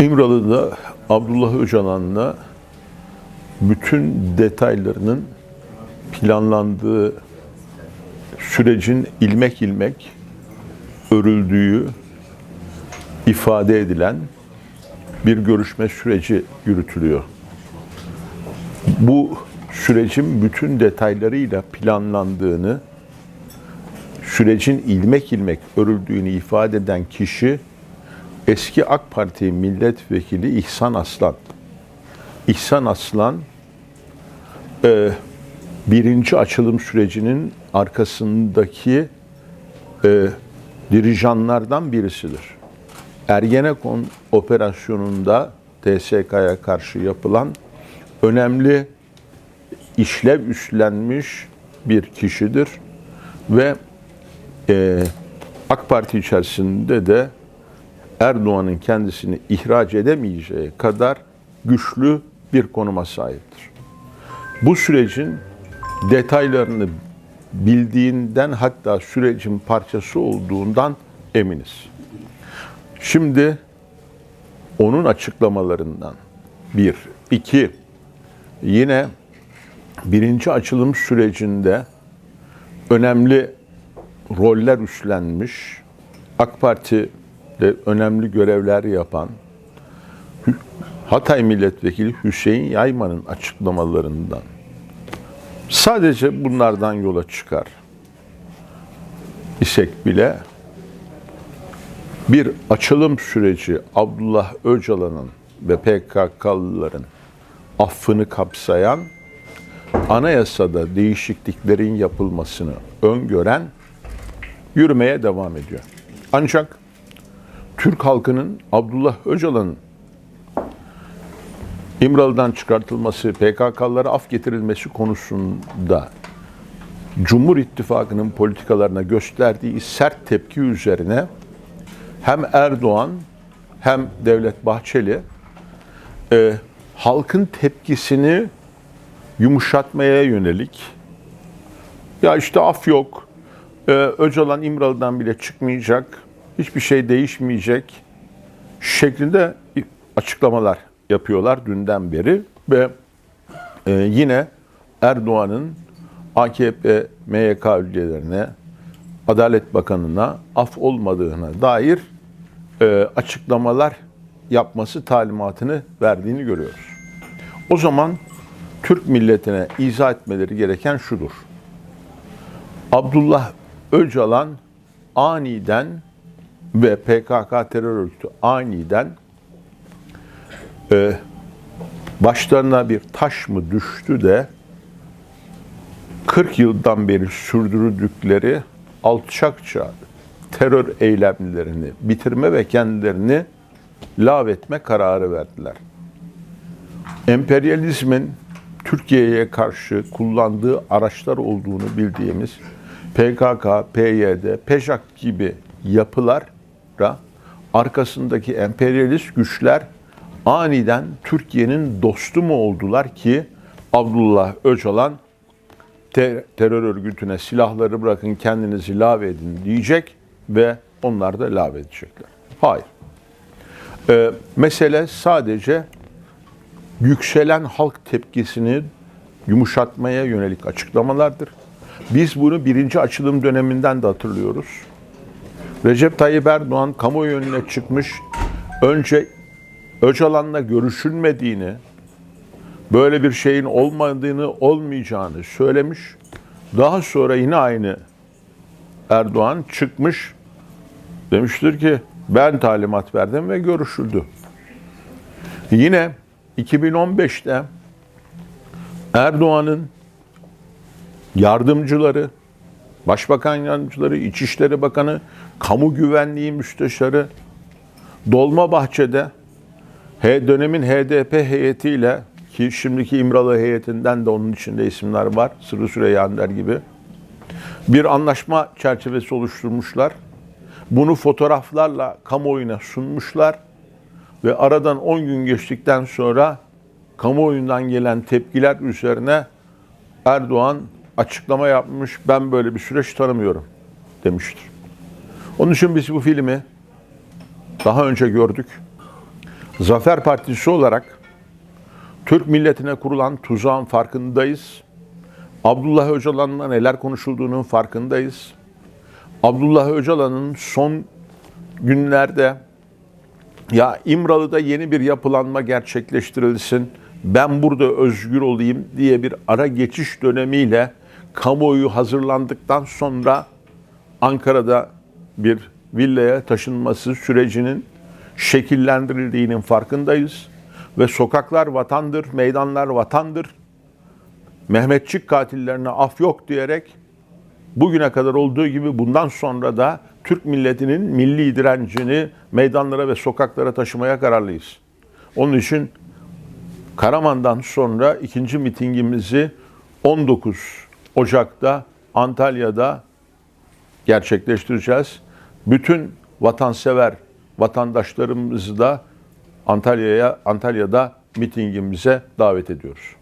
İmralı'da Abdullah Öcalan'la bütün detaylarının planlandığı sürecin ilmek ilmek örüldüğü ifade edilen bir görüşme süreci yürütülüyor. Bu sürecin bütün detaylarıyla planlandığını, sürecin ilmek ilmek örüldüğünü ifade eden kişi eski AK Parti milletvekili İhsan Aslan. İhsan Aslan e, birinci açılım sürecinin arkasındaki e, dirijanlardan birisidir. Ergenekon operasyonunda TSK'ya karşı yapılan önemli işlev üstlenmiş bir kişidir ve e, AK Parti içerisinde de Erdoğan'ın kendisini ihraç edemeyeceği kadar güçlü bir konuma sahiptir. Bu sürecin detaylarını bildiğinden hatta sürecin parçası olduğundan eminiz. Şimdi onun açıklamalarından bir, iki, yine birinci açılım sürecinde önemli roller üstlenmiş, AK Parti'de önemli görevler yapan Hatay Milletvekili Hüseyin Yayman'ın açıklamalarından sadece bunlardan yola çıkar isek bile bir açılım süreci Abdullah Öcalan'ın ve PKK'lıların affını kapsayan anayasada değişikliklerin yapılmasını öngören yürümeye devam ediyor. Ancak Türk halkının Abdullah Öcalan'ın İmralı'dan çıkartılması, PKK'lara af getirilmesi konusunda Cumhur İttifakı'nın politikalarına gösterdiği sert tepki üzerine hem Erdoğan hem Devlet Bahçeli e, halkın tepkisini yumuşatmaya yönelik ya işte af yok, e, Öcalan İmralı'dan bile çıkmayacak, hiçbir şey değişmeyecek şeklinde açıklamalar yapıyorlar dünden beri ve e, yine Erdoğan'ın AKP MYK üyelerine, Adalet Bakanı'na af olmadığına dair e, açıklamalar yapması talimatını verdiğini görüyoruz. O zaman Türk milletine izah etmeleri gereken şudur. Abdullah Öcalan aniden ve PKK terör örgütü aniden e, başlarına bir taş mı düştü de 40 yıldan beri sürdürdükleri alçakça terör eylemlerini bitirme ve kendilerini lağvetme kararı verdiler. Emperyalizmin Türkiye'ye karşı kullandığı araçlar olduğunu bildiğimiz PKK, PYD, PEJAK gibi yapılara arkasındaki emperyalist güçler aniden Türkiye'nin dostu mu oldular ki Abdullah Öcalan ter- terör örgütüne silahları bırakın kendinizi lağvedin diyecek ve onlar da lağvedecekler. Hayır. Ee, mesele sadece yükselen halk tepkisini yumuşatmaya yönelik açıklamalardır. Biz bunu birinci açılım döneminden de hatırlıyoruz. Recep Tayyip Erdoğan kamuoyu önüne çıkmış, önce Öcalan'la görüşülmediğini, böyle bir şeyin olmadığını, olmayacağını söylemiş. Daha sonra yine aynı Erdoğan çıkmış, demiştir ki ben talimat verdim ve görüşüldü. Yine 2015'te Erdoğan'ın yardımcıları, Başbakan yardımcıları, İçişleri Bakanı, Kamu Güvenliği Müsteşarı Dolmabahçe'de H dönemin HDP heyetiyle ki şimdiki İmralı heyetinden de onun içinde isimler var. Sırrı Süreyya gibi. Bir anlaşma çerçevesi oluşturmuşlar. Bunu fotoğraflarla kamuoyuna sunmuşlar ve aradan 10 gün geçtikten sonra kamuoyundan gelen tepkiler üzerine Erdoğan açıklama yapmış. Ben böyle bir süreç tanımıyorum demiştir. Onun için biz bu filmi daha önce gördük. Zafer Partisi olarak Türk milletine kurulan tuzağın farkındayız. Abdullah Öcalan'la neler konuşulduğunun farkındayız. Abdullah Öcalan'ın son günlerde ya İmralı'da yeni bir yapılanma gerçekleştirilsin, ben burada özgür olayım diye bir ara geçiş dönemiyle kamuoyu hazırlandıktan sonra Ankara'da bir villaya taşınması sürecinin şekillendirildiğinin farkındayız. Ve sokaklar vatandır, meydanlar vatandır. Mehmetçik katillerine af yok diyerek bugüne kadar olduğu gibi bundan sonra da Türk milletinin milli direncini meydanlara ve sokaklara taşımaya kararlıyız. Onun için Karaman'dan sonra ikinci mitingimizi 19 Ocak'ta Antalya'da gerçekleştireceğiz. Bütün vatansever vatandaşlarımızı da Antalya'ya Antalya'da mitingimize davet ediyoruz.